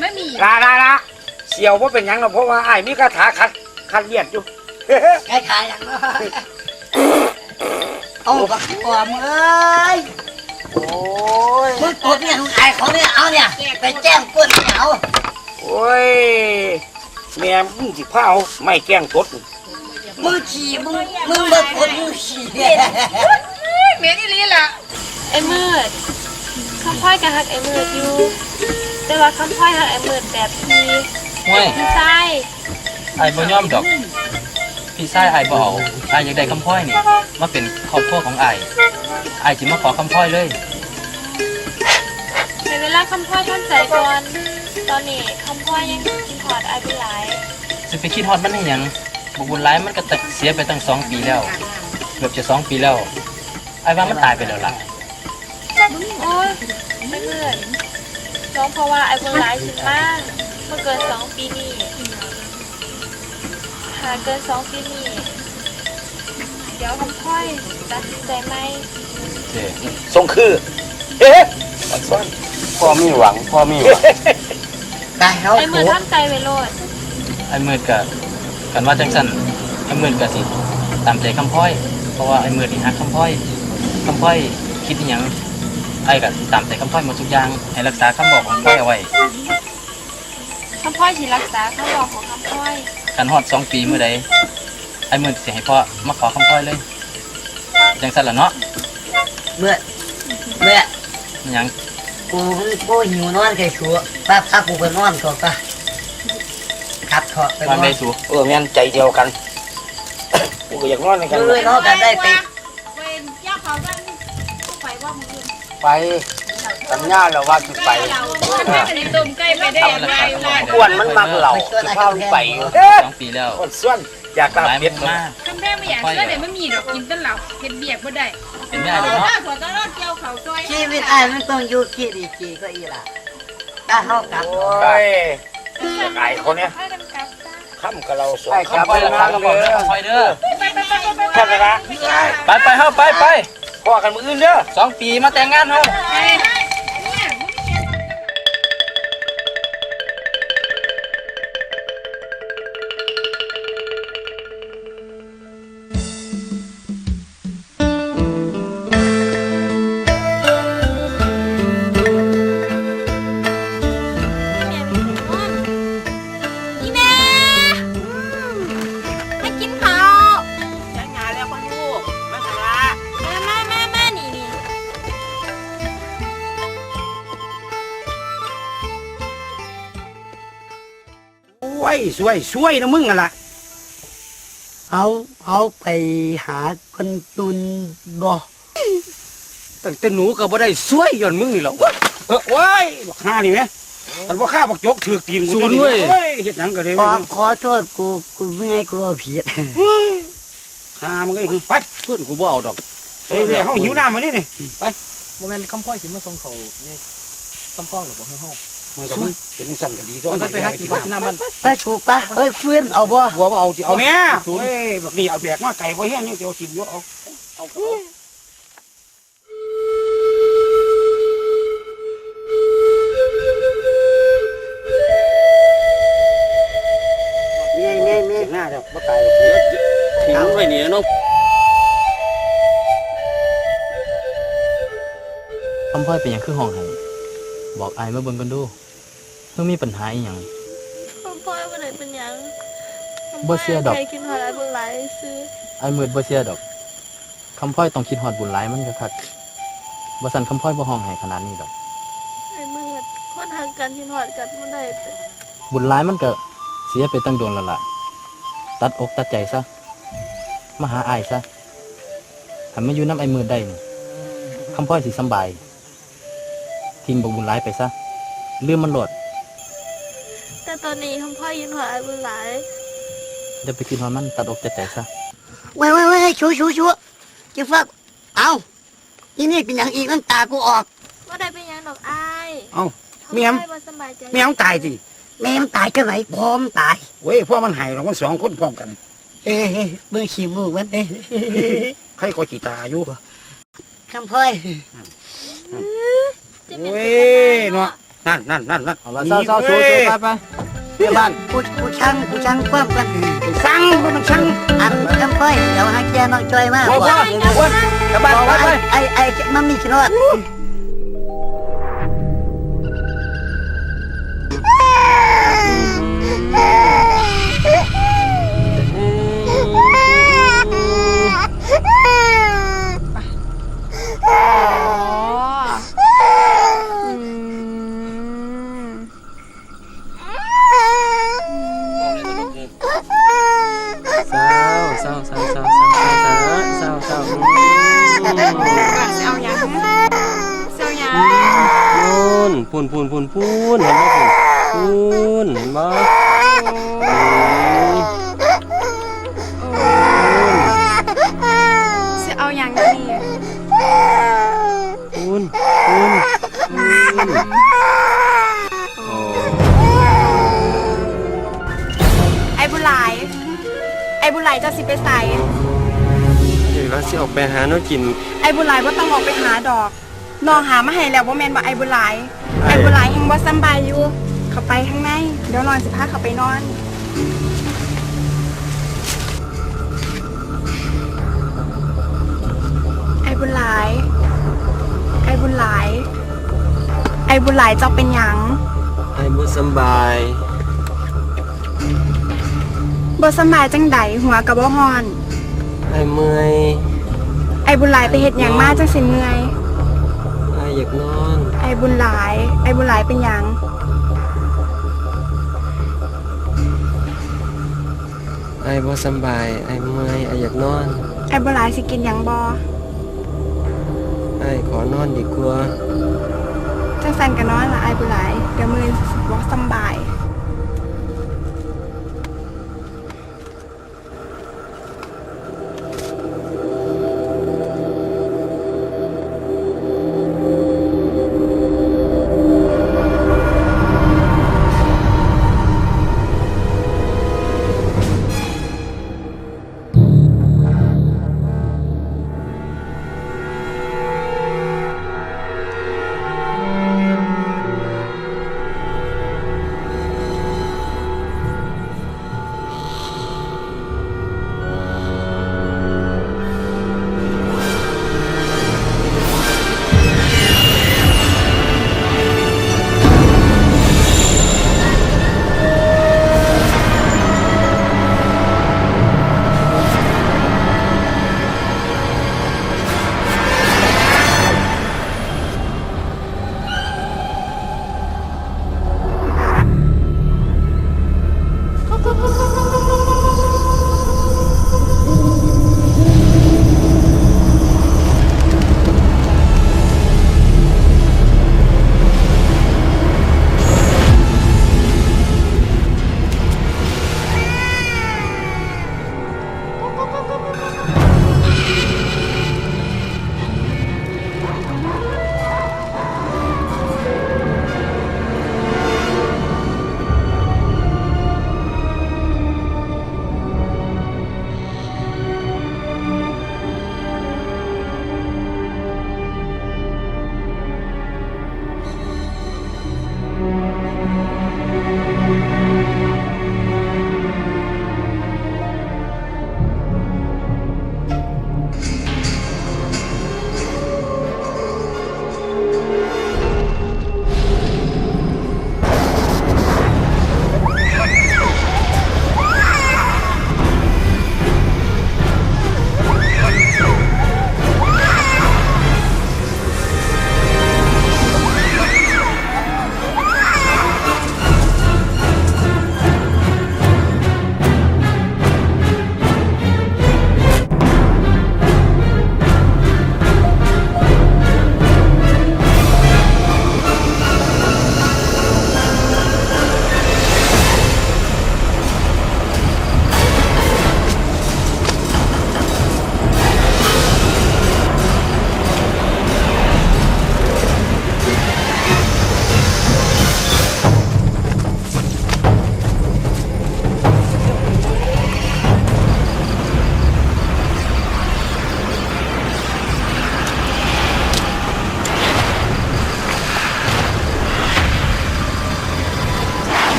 ไม่มีลาลาลาเสียวว่าเป็นหยังหรอกเพราะว่าไอ้ายมีคาถาคัดคัดเลียดอยู่ไอ้ขายอย่างเนาะเอาบักหัวมึงเอ้ยโอ้ยมึงกดเนี่ยมึงอายเขาเนี่ยเอาเนี่ยไปแจ้งก้นเอาโอ้ยแม่มึงสิพาเอาไม่แกล้งตดมึงขี่มึงมึงบักกดมึงขี่เมนี่ลีล่ะไอ้มืด คำพ่อยกับฮักไอ้มืดอยู่ แต่ว่าคำพ่อยฮักไอ้มืดแบบพี่ห้วยพี่ไส้ไอ้บ่ยอมดอก พี่ชายไอ้บ่เอาไอ้อยากได้คำพ้อยนี่มาเป็นครอบครัวของไอ้ไอ้สิมาขอคำพ้อยเลย ในเวลาคำพ่อยท่านใจก่อน ตอนนี้คำพ่อยยังกินหอดไอ้เป็นหลายสิไปคิดฮอดมันให้หยังบุบุญร้ายมันก็ตัดเสียไปตั้งสองปีแล้ว เกือบจะสองปีแล้ว ไอ้ว่ามันตายไปแล้วล่ะ โอ้ยไอ้มืดน้องเพราะว่าไอ้เป็นหลายชิ้นมาก เมื่อเกินสองปีนี้หาเกินสองปีนี้เดี๋ยวคำพ่อยตัดสินใจไหมเด้ทรงคือ เอ๊ะมันซ่อนพ่อมีหวังพ่อมีหวังตายเขาไอ้มืถูดกทำใจไว้โลดไอ้มืดก็กันว่าจังซั่นไอ้มืดก็สิตามใจคำพ้อย เพราะว่าไอ้มืดนี่ฮักคำพ้อยคำพ้อยคิดอิหยัง ไอ้ก็ตามใจคำพ้อยหมดทุกอย่าง ให้รักษาคำบอกของพ้อยเอาไว้คำพ่อยสิรักษาคำบอกของคำพ่อยกันฮอดสองปีเมื่อใดไอ้มืดสิให้พ่อมาขอคำพ้อยเลยจังซั่นล่ะเนาะเมื่อเมื่ออิหยังกูกูหิวนอนแค่ชัวป้าพากูไปนอนก่อนป่ะครับเถอะไปนว่าอนได้สูเออแม่นใจเดียวกันกูก็อยากนอนในกัน เลยเนาะกันได้ไป ไปสัญญาแล้วว่าจะไปเราแม่ในตุ่มใกล้ไปได้ยังไงล่ะอ้วนมันมักเหล่าจะพามันไปอยู่สองปีแล้วอ้วนส่วนอยากกลับหลายเบ็ดมามากคำแม่ไม่อยากเชื่อเดี๋ยวไม่มีดอกกินต้นเหล่าเห็ดเบียกบ่ได้เป็นไม่ได้หรอกเนาะหัวต้นรอดเกี่ยวเขาซอยชีวิตอ้ายมันต้องอยู่กี่ดีกี่ก็อีล่ะถ้าเฮากลับโอ้ยไก่คนเนี้ยให้กันกลับจ้าค่ำกับเราสองไอ้คำพ้อยละคำบอกเด้อคำพ้อยเด้อแค่นั้นละไปไปเฮาไปไป พ่อกันมืออื่นเด้อสองปีมาแต่งงานเฮา สวยสวยนะมึงอะล่ะเอาเอาไปหาคนตุนบ่ตั้งแต่หนูก็บ่ได้สวยย้อนมึงนี่หรอกเออว้ายบักห่านี่แหมมันบ่ฆ่าบักจกถือกตีนกูศูนย์เว้ยโอ้ย เฮ็ดหยังก็ได้ขเว้อยขอโทษกูกูไม่ให้กูเอาผิดฆ่ามึงก็ไปเพื่อนกูบ่เอาดอกเฮ้ยเฮ้ยเฮาหิวน้ำมานี่นี่บ่แม่นคำพ้อยสิมาส่งเขานี่คำพ้องหรือบ่เฮา มันก็มันเป็นสั่นก็ดีตัวมันก็ไปหากินข้าวกินน้ำมันไปถูกปะเฮ้ยฟื้นเอาบ่หัวบ่เอาสิเอาแม่โอ้ยบักนี่เอาแบกมาไก่บ่แห้งยังสิเอากินอยู่เอาเอาเอาแม่แม่แม่หน้าเด้อบ่ตายทิ้งไว้นี่เนาะคำพ้อยเป็นหยังคือห้องให้บอกอายมาเบิ่งกันดูเพิ่งมีปัญหาอีหยังคำพ่อยว่าไหนเป็นหยังบ่เชื่อดอก ใครกินหอดไอ้เป็นหลายซื้อไอ้มืดบ่เชื่อดอกคำพ้อยต้องคิดฮอดบุญหลายมันก็คักบ่สั่นคำพ้อยบ่ห้องให้ขนาดนี้ดอก ไอ้มืดคนทางกันกินหอดกันไม่ได้แต่บุญหลายมันก็เสียไปตั้งโดนแล้วล่ะตัดอกตัดใจซะมาหาอายซะถ้ามาอยู่น้ำไอ้มืดได้นี่คำพ้อยสิสำบายทิ้งบอกบุญหลายไปซะลืมมันโหลดแต่ตอนนี้คำพ่อยกินหอดไอ้เป็นหลายอย่าไปคิดฮอดมันตัดอกตัดใจซะไว้ไว้ไว้ชูชูชูจะฟักเอาอีนี่เป็นอย่างอีกน้ำตากูออกว่าได้เป็นหยังดอกอายเอ้าเมียมคำพ่อบ่สบายใจแม่งตายสิแม่มันตายจะไหนพร้อมตายเว้ยเพราะมันใหายเรามันสองคนพร้อมกัน เอ้ยเมื่อขี้มูกมันเอ้ยใครก็จีตาอยู่คำพ่อยจะเป็นเว้จังได๋ยเนาะนั่นนั่นนั่นนั่นเอาละเศร้าเศร้าสู้สู้ไปไป เที่ยวบ้านกูกูช่างกูช่างความกันสั่งบ่ต้องสั่งอันคำค่อยเดี๋ยวหาแกน้องจอยมากบ่บ่บ่กลับบ้านกลับบ้านไปไอ้ไอ้มันมีขนดอ๋ออืม เศ ร้าเศร้าเศร้าเศร้าเศร้าเศร้าเศร้าเศร้าก่อนสิเอาหยังสิเอาหยังพูนพูนพูนพูนพูนเห็นไหมพูนพูนเห็นไหมสิเอาหยังเดี๋ยวนี่พูนพูนพูน ไอ้บุหลายจะสิไปใส่เดี๋ยวเราสิออกไปหาเนาะกิน ไอ้บุหลายบ่ต้องออกไปหาดอกน้องหามาให้แล้วบ่แม่นว่าไอ้บุหลายไอ้บุหลายยังบ่สำบายอยู่ เข้าไปข้างในเดี๋ยวนอนสิพาเข้าไปนอนไอ้บุญหลาย ไอ้บุญหลาย ไอ้บุญหลายเจ้าเป็นหยัง ไอ้บ่สำบาย บ่สำบายจังใดหัวกับบ่ฮ้อน ไอ้เมื่อยไอ้บุญหลายไปเฮ็ดหยังมาจังสิเมื่อย ไอ้อยากนอน ไอ้บุญหลาย ไอ้บุญหลายเป็นหยัง ไอ้บ่สำบาย ไอ้เมื่อยไอ้อยากนอน ไอ้บุญหลายสิกินหยังบ่ไอ้ขอนอนดีกว่า จังสันก็นอนละไอ้บุญหลายเดี๋ยวมื้อนี้สิบ่สำบาย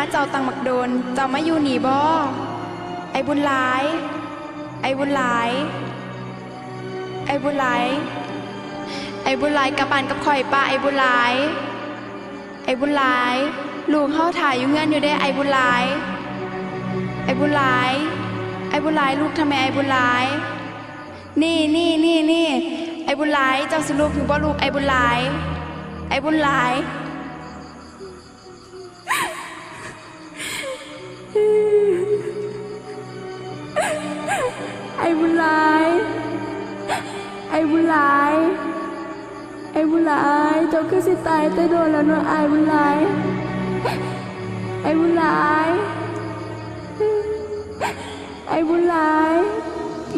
าเจ้าตังมักโดน เจ้ามาอยู่หนีบ่ไอ้บุญหลาย ไอ้บุญหลาย ไอ้บุญหลาย ไอ้บุญหลายกับบ้านกับข่อยป้าไอ้บุญหลาย ไอ้บุญหลาย ลูกเฮาถ่ายอยู่เงื่อนอยู่ได้ไอ้บุญหลาย ไอ้บุญหลาย ไอ้บุญหลายลูกทำไมไอ้บุญหลาย นี่นี่นี่นี่ไอ้บุญหลาย เจ้าสิลูกถึงบ่ลูกไอ้บุญหลาย ไอ้บุญหลาย ไอ้บุญหลาย ไอ้บุญหลาย ไอ้บุญหลายเจ้าคือสิตายแต่โดนแล้วเนาะไอ้บุญหลาย ไอ้บุญหลาย ไอ้บุญหลาย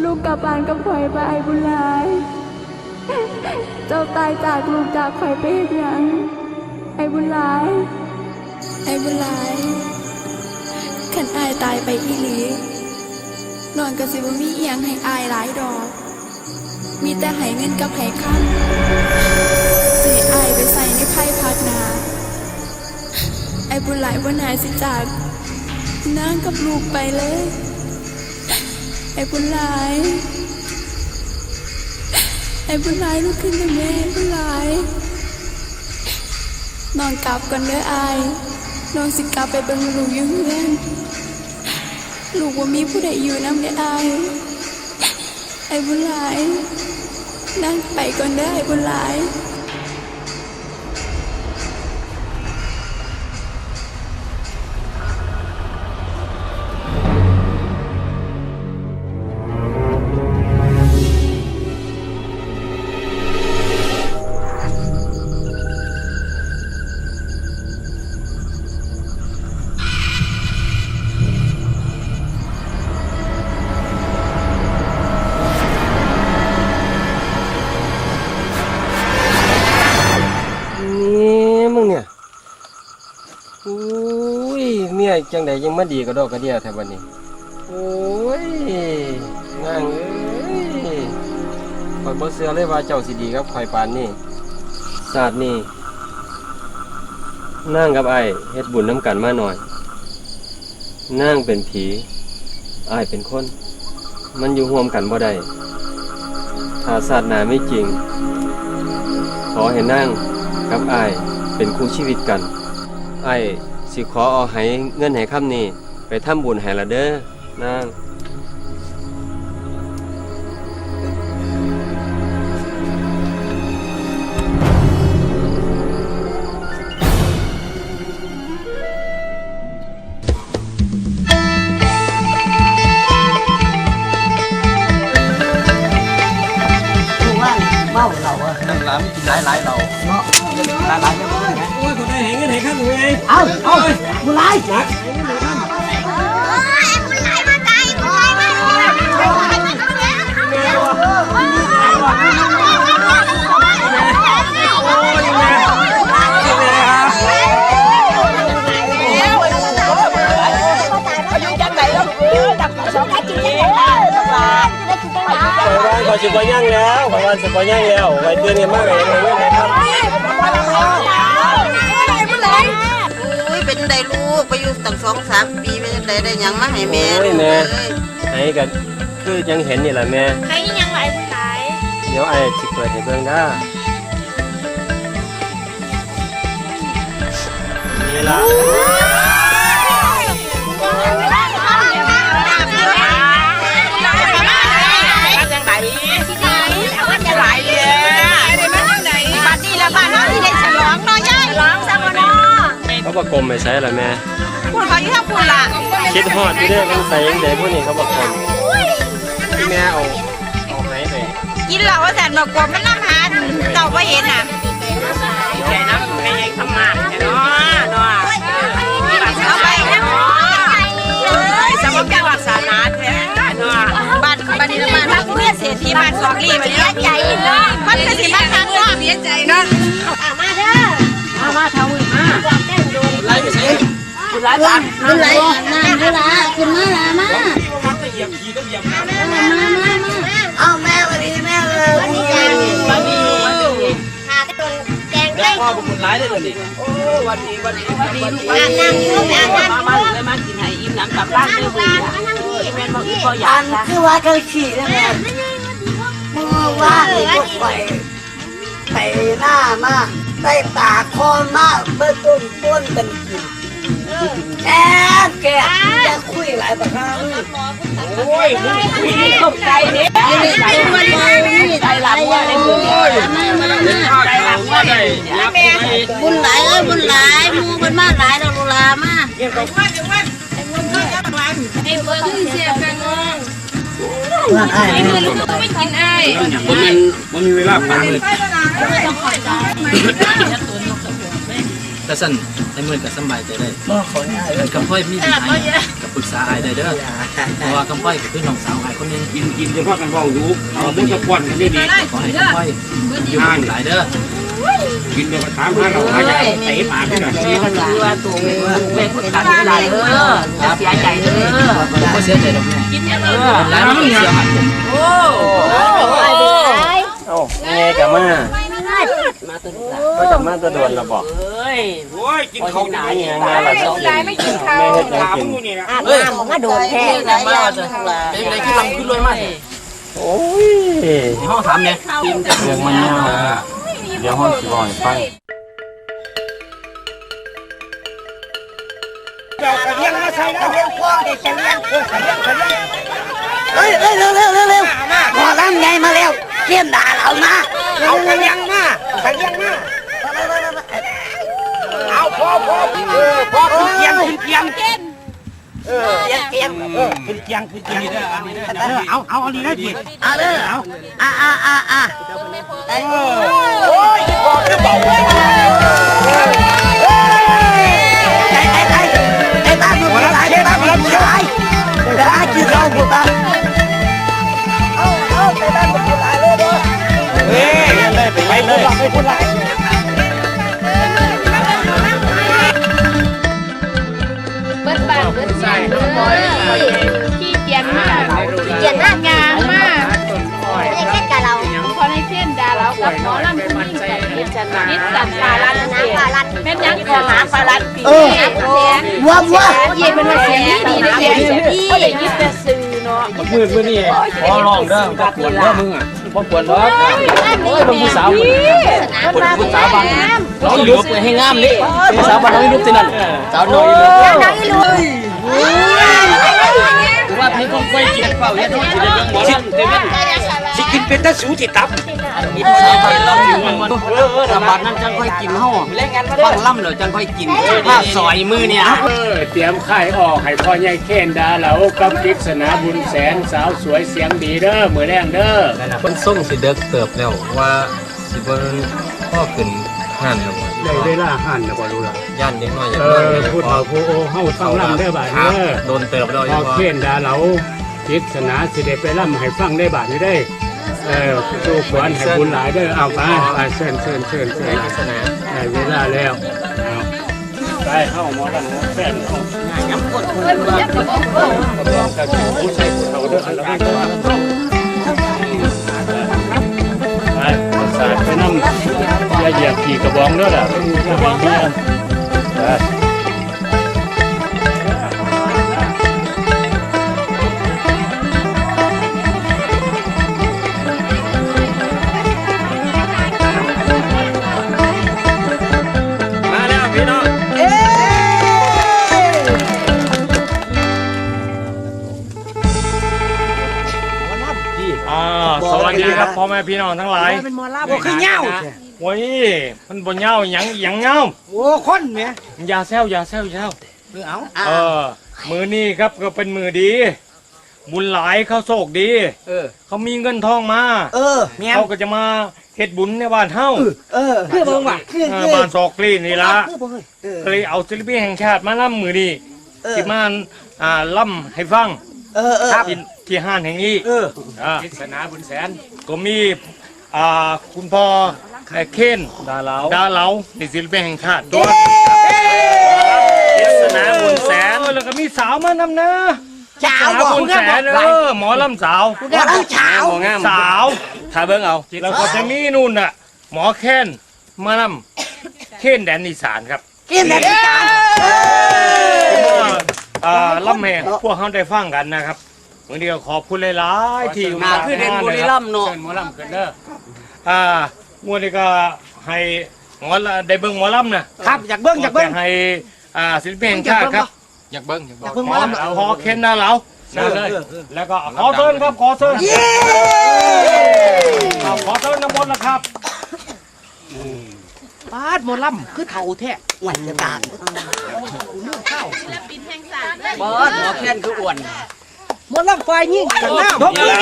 ลูกกลับบ้านกับข่อยไปไอ้บุญหลาย เจ้าตายจากลูกจากข่อยไปเฮ็ดหยังไอ้บุญหลาย ไอ้บุญหลาย นอายตายไปอีหลีนอนก็สิบ่มีเอียงให้อายหลายดอก มีแต่ให้เงินกับให้ค่ำสิให้อายไปใส่ในไพ่พักนาไอ้บุญหลายบ่นายสิจากนางกับลูกไปเลย ไอ้บุญหลาย ไอ้บุญหลายลุกขึ้นเลยแม่บุญหลายนอนกลับก่อนเด้ออายนอนสิกลับไปเบิ่งลูกอยู่เฮือน ลูกว่ามีผู้ใดอยู่น้ำเด้ออายไอ้บุญหลาย นั่งไปก่อนได้ไอ้บุญหลาย ยจังใดยังมาดีกระดอกกระเดียแถวบันนี้ โอ้ยนางเอ้ยข่อยบ่เสือเลยว่าเจ้าสิดีกับข่อยปานนี่ศาสตร์นี่นางกับไอ้เฮ็ดบุญน้ำกันมาหน่อยนางเป็นผีไอ้เป็นคน มันอยู่ร่วมกันบ่ได้ถ้าศาสตร์หนาไม่จริง ขอให้นั่งกับไอ้เป็นคู่ชีวิตกัน ไอ้ สิขอเอาให้เงินให้คำนี้ไปทำบุญให้ละเด้อนางทุกวันเมาเราอะนั่งหลามกินหลายหลายเราเนาะหลายหลายเนี่ยบ่ได้ไง โอ้ยคนได้ให้เงินให้คำนี้ไงเอาเอาบุญหลายนักข่อยว่าข่อยสิบ่ย่างแล้วข่อยว่าสิบ่ย่างแล้วไว้เตือนกันมากเลยให้เงินให้คำอุ้ย เป็นไดลูกไปอยู่ตั้งสองสามปีเป็นไดได้หยังมาให้แม่โอ้ยแม่ เอ้ยให้กันคือยังเห็นนี่แหละแม่ ใครยังไหลบุญหลายเดี๋ยวไอ้สิเปิดให้เบิ่งได้นี่ล่ะ มไปใช้ละแม่พูดเขาอยู่ทางพุ่นล่ะคิดฮอดอยู่เด้อมันใส่ยังไดพวกนี้เขาประกรมที่แม่เอาเอาให้ไปกินเหล้าว่าแสนบอกกว่ามันน้ำหาเจ้าบ่เห็นน่ะแค่น้ำไม่ให้ทำมากแค่เนาะเนาะเอาไปเนาะเอ้ยสมบัติวักษานาแท้เนาะบ้านบ้านนี้บ้านถ้าคุณเศรษฐีบ้านสองลี่ไปเสียใจเนาะมันก็สิมาทางว่าเสียใจเนาะไล่ไปใส่บุญหลา ยน้ำบุญหลาขึ้นมาละมามันก็เหยียบขี้ก็เหยียบน้ำมามามาเอาแม่วันนี้แม่เลยวันนี้วันนี้วันนี้หาตัวแดงได้พ่อบุญหลายได้เลยดิโอ้วันดีวันดีวันดีลูกอ่านนั่งอยู่อ่านนั่งมามาเลยมากินให้อิ่มนังกลับบ้านเด้อบุญแม่นบ่อีพ่ออยากนคือว่าเจ้าขี่นั่นแหละเมื่อวานก็ไปไปหน้ามา ได้ปากคอมาเมื่อต้นต้นกันกินแกแกจะคุยหลายประการโอ้ยมึงคุยตกใจเนี่ยใจมันใจหลับว่าได้บุญมามามาใจหลังว่าได้ยับไปบุญหลายเอ้ยบุญหลายมูมันมาหลายเราลูลามาว่าไอ้บ่ แม่นบ่มีเวลาพักเลยแต่สั่นไอ้เมื่อก็สำบายใจได้บ่ขอไอ้คำพ่อยมีปัญหากับปรึกษาไอ้ได้เด้อเพราะว่าคำพ่อยก็คือน้องสาวไอ้คนนึงกินกินจะพาะกันเว้าอยู่เอาบุญตะกวนกันได้ดีขอให้คำพ่อยอยู่หลายเด้อ กินเดี๋ยวถามหาเราหาอยากเตะปากนี่น่ะแม่มันคือว่าตัวแม่คนขาดหลายเด้อเสียใจเด้อผมก็เสียใจดอกแม่กินยังเออหลายมันเสียหันผมโอ้เอ้าแม่กับมาก็จะมาจะโดนระบอกเอ้ยโอ้ยกินข้าวหนานี่ยังไงล่ะต้องกินไม่กินข้าวแม่เฮ็ดหยังถามกินอยู่นี่นะอาบน้ำมันก็โดนแท้หลายอย่างทั้งหลายเป็นไรขึ้นลำขึ้นรวยมากโอ้ยในห้องถามเนี่ยเรื่องมันยาวนะ เดี๋ยวห้องสิบอกให้ฟังเรากระเลี้ยงมาใส่กระเลี้ยงพ่อเด็กกระเลี้ยงเออกระเลี้ยงกระเลี้ยงเฮ้ยเร็วเร็วเร็วเร็วเร็วหมอลำไงมาเร็วเทียมด่าเรามาเอากระเลี้ยงมากระเลี้ยงมาเอาพอพอเออพอขึ้นเกียงขึ้นเกียงเออ เที ยมเทียมเออขึ้นเกียงขึ้นเกียงนี่เด้ออันนี้เด้อเออเอาเอาอันนี้ได้ดิเอาเด้อเอาอะอะอะอะเออโอ้ยพอคือเบาไอ้ไอ้ไอ้ไอ้ตาบุญหลายไอ้ตาบุญหลายไอ้ตากินเหล้าบุญตาเอาเอาไอ้ตาบุญหลายเลยเด้อเฮ้ยเลยไปไปเลยไปพูดไเบิดใจเลยขี้เกียจมากขี้เกียจมากงามมากไม่ได้แค่กับเราพอในเส้นดาเรากับหมอลำคุณยิ่งกันพิจารณาพิจารณาลันเสียแม่ยังก่อหาปาลันปีแสนวับวับเย็นเป็นว่าเสียดีนะเสียงดีก็เลยยึดแต่ซื้อเนาะมืดมื้อนี้ขอร้องเด้อบ่ปวดเด้อมึงอะบ่ปวดดอกโอ้ยเป็นผู้สาวคนผู้สาวบางน้องลุกไปให้งามนี่ผู้สาวบานน้องลุกที่นั่นสาวน้อยลุกนักอีลู ถือว่าพี่ต้องไปกินเปล่าเฮ็ดให้กินเรื่องหมอลำเต็มสิกินเป็นตะสูติตับกินสาวบ้านเราอยู่มันสาวบ้านนั้นจังค่อยกินเฮาฟังล่ำแล้วจังค่อยกินถ้าซอยมือเนี่ยเตรียมค่ออกให้พ่อใหญ่เคนดาเหลากับกิษณาบุญแสนสาวสวยเสียงดีเด้อมือแรงเด้อคนส่งสิเด็กเติบแล้วว่าสิบ่พ่อขึ้นห้านแล้ว ได้เวลาหันนะบ่รู้ล่ะย่านเด็กน้อยอย่างเอนั้นอพูดเอาผู้โอเฮาฟังลำได้อบาดนี้เด้อโดนเติบแล้วพ่ยัองว่าเคนดาเหลากิษณาสิได้ไปล่ำให้ฟังได้บาดนี้ได้เออสู้ขวัญให้บุญหลายเด้อเอาไปไปเชิญเชิญเชิญเชิญศาสนาได้เวลาแล้วเอาไปเข้าหมอลำหมอแฟนเข้ากับผู้ชายผู้เฒ่าเด้ออันละก็ไปประสาทไปนำ อย่าเหยียบขี่กระบองเด้อล่ะอย่าไปเหยียบไปมาแล้วพี่น้องอ่าสวัสดีครับพ่อแม่พี่น้องทั้งหลาย เป็นหมอลาบ่คือเหย้า โอ้ยมันบ่เหงาหยังหยังเหงาโอ้คนแม่อย่าแซวอย่าแซวอย่าแซวเออเอาเออมือนี้ครับก็เป็นมือดี บุญหลายเขาโชคดี เออ เขามีเงินทองมา เออแม่นเขาก็จะมาเฮ็ดบุญในบ้านเฮาเออคือเบิ่งว่ะคือเออคือบ้านศอกกลีนี่ละคือบ่เฮ้ยเออก็เลยเอาศิลปินแห่งชาติมาล่ำมือนี้เออที่มาอ่าล่ำให้ฟังเออเออที่ที่ห้านแห่งนี้เอออ่ากิษณาบุญแสนก็มีอ่าคุณพ่อไอ้ เคนดาเหลาดาเหลานี่ศิลปินแห่งชาติตัวกิษณาบุญแสนแล้วก็มีสาวมานำนะเช้าสาวบ่บุญคุณแสก็นบอกเออหมอลำสาวคุณก็บอกเช้าบ่งามสาวถ้าเบิ่งเอาแล้วก็จะมีนู่นน่ะ หมอแค้นมานเคนแดนอีสานครับกินแต่ที่จานอ่าล่ำแห่พวกเขาได้ฟังกันนะครับวันนี้ก็ขอบคุณหลายๆที่มาคือเด่นบุรีรัมย์เนาะเชิญหมอลำขึ้นเด้ออ่า มวนนี้ก็ให้หมอละได้เบิ่งหมอลำนะครับอยากเบิ้งอยากเบิ้ง แต่ให้อ่าศิลปินแห่งชาติครับอยากเบิ้งอยากอยากเบิ้งเบิ้งหมอลำขอเคนนาเหลานั่นเลยแล้วก็ขอเชิญครับขอเชิญครับขอเชิญน้ำมนต์นะครับ ปาดหมอลำคือเท่าแท้หวันจะตากบอสหมอแค้นคืออ้วนหมอลำไฟยิ่งกันหน้าบกเลย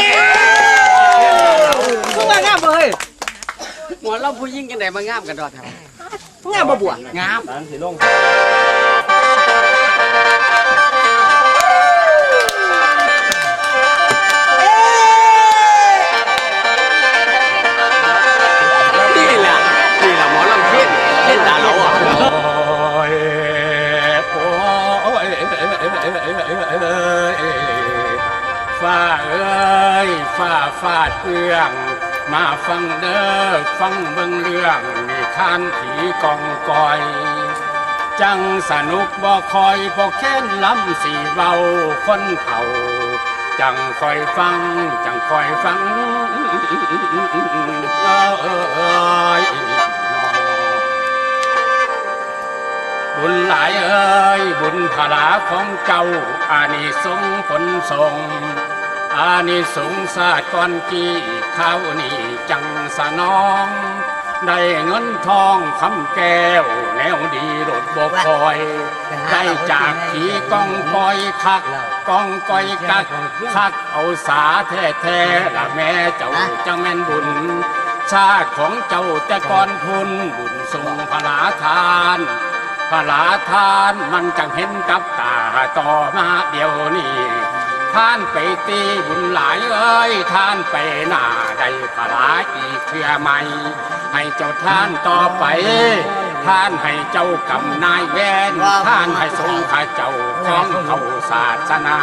คือว่างามเลย หมอลำผู้ยิ่งกันไหนมางามกันดอดครับงามบ่บวงามสารสีลงนี่แหละนี่แหละหมอลำเพี้ยนเพี้ยนตาเราอะโอ้ยโอ้ยฟ้าเอ้ยฟ้าฟาดเอื้อง มาฟังเด้อฟังเบิ่งเรื่องนิทานผีกองกอย จังสนุกบ่คอยพอแค้นล้ำสีเบาคนเผาจังคอยฟัง จังคอยฟังเอยบุญหลายเอ้ยบุญผลาของเจ้าอานิสงส์ผลทรงอานิสงส์ศาสตร์ก่อนกี่ ข้าวนี่จังสนอง ได้เงินทองคำแก้ว แนวดีรถบกคอย ได้จากผีกองกอยคักกองกอยกักคักเอาสาแท้แท้ๆละแม่เจ้าจังแม่นบุญ ชาติของเจ้าแต่ก่อนพุนบุญทรงพลาทานพลาทานมันจังเห็นกับตาต่อมาเดี๋ยวนี้ ท่านไปตีบุญหลายเอ้ยท่านไปหน้าได้พลาอีกเชื่อไหมให้เจ้าท่านต่อไป ท่านให้เจ้ากำนายแวนท่านให้ทรงข้าเจ้าของเขาศาสนา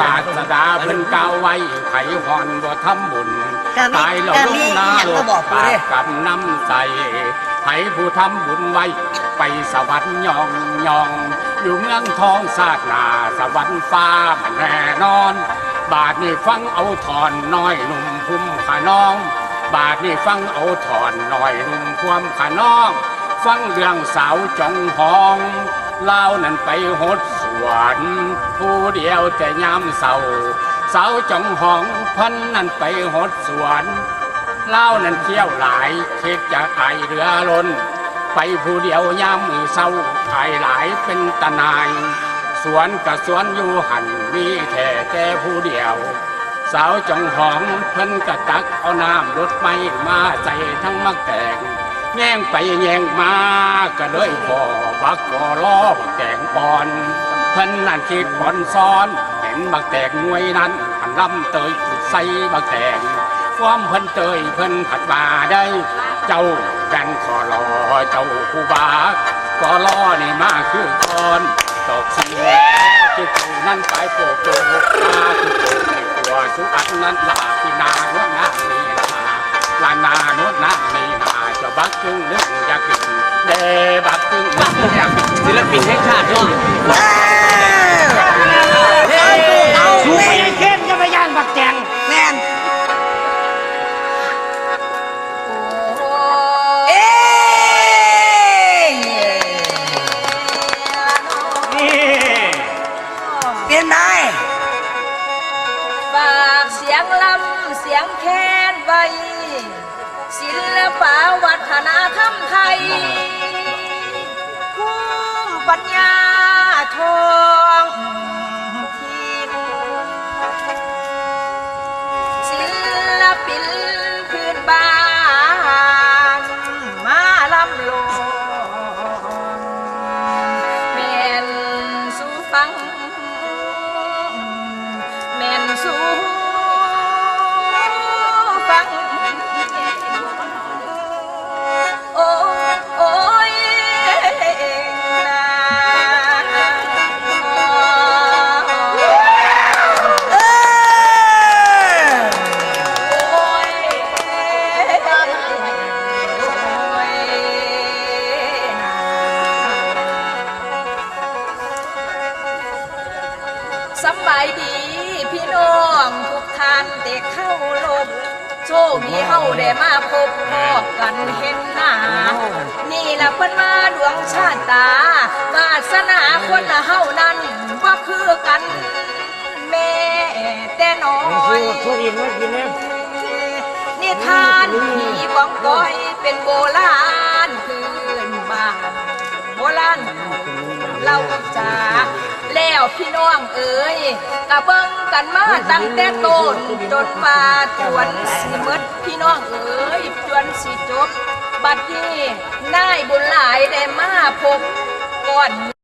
ศาสดาเพิ่นกล่าวไว้ไขหอนบ่ทำบุญตายแล้วลงนาโลกปากกับน้ำใสให้ผู้ทำบุญไว้ไปสวรรค์ยองยอง อยู่เมืองทองศาสนาสวรรค์ฟ้ามันแน่นอน บาทนี่ฟังเอาถอนน้อยหนุ่มพุ่มขาน้อง บาทนี่ฟังเอาถอนน้อยหนุ่มความขาน้อง ฟังเรื่องสาวจองหองเล่านั่นไปหดสวนผู้เดียวแต่ยามเศร้าสาวจองหองพันนั่นไปหดสวนเล่านั่นเที่ยวหลายเคิดจะไอเรือล้น ไปผู้เดียวยามมือเศร้าไอหลายเป็นตนาย สวนกับสวนอยู่หันมีแท่แต่ผู้เดียว สาวจองหองเพิ่นกระตักเอาน้ำรถไม้มาใส่ทั้งมักแตงแย่งไปแย่งมาก็เลยพอบักกอล้อบักแตงปอนเพิ่นนั่นคิดปอนซ้อน เห็นบักแตงหน่วยนั้นหันลำเตยใส่บักแตงความเพิ่นเตยเพิ่นผัดมาได้ เจ้า แดนขอรอเจ้าคูบากอล้อนี่มาคือคอนตอกสีจุกนั่นไปโปกโปกตาจุกในตัวสุอันนั้นลาพินาโนวดนานี่นาลานาโนวดนานี่นาเจ้าบักกึ่งนึกอยากกินเดบักกึ่งนึกอยากกินศิลปินแห่งชาติเนาะเอาสู้แม่ไปยังเข้มจะไปย่านบักแจงากเสียงลำเสียงแคนไว้ ศิลปวัฒนธรรมไทยภูมิปัญญาทองทินศิลปิน บายดี พี่น้องทุกท่านเด็กเข้าลบโชคดีเฮาได้มาพบพอกันเห็นหน้า นี่ละเพิ่นมาดวงชาติตาวาสนาคนละเฮานั้นบ่คือกัน แม่แต่น้อยนิทานผีบองก้อยเป็นโบราณพื้นบ้านโบราณเราจ๋า แล้วพี่น้องเอ๋ยกะเบิ้งกันมาตั้งแต่ต้นจนว่าจวนสิมดพี่น้องเอ๋ยจวนสิจบ บัดนี้นายบุญหลายได้มาพบก่อน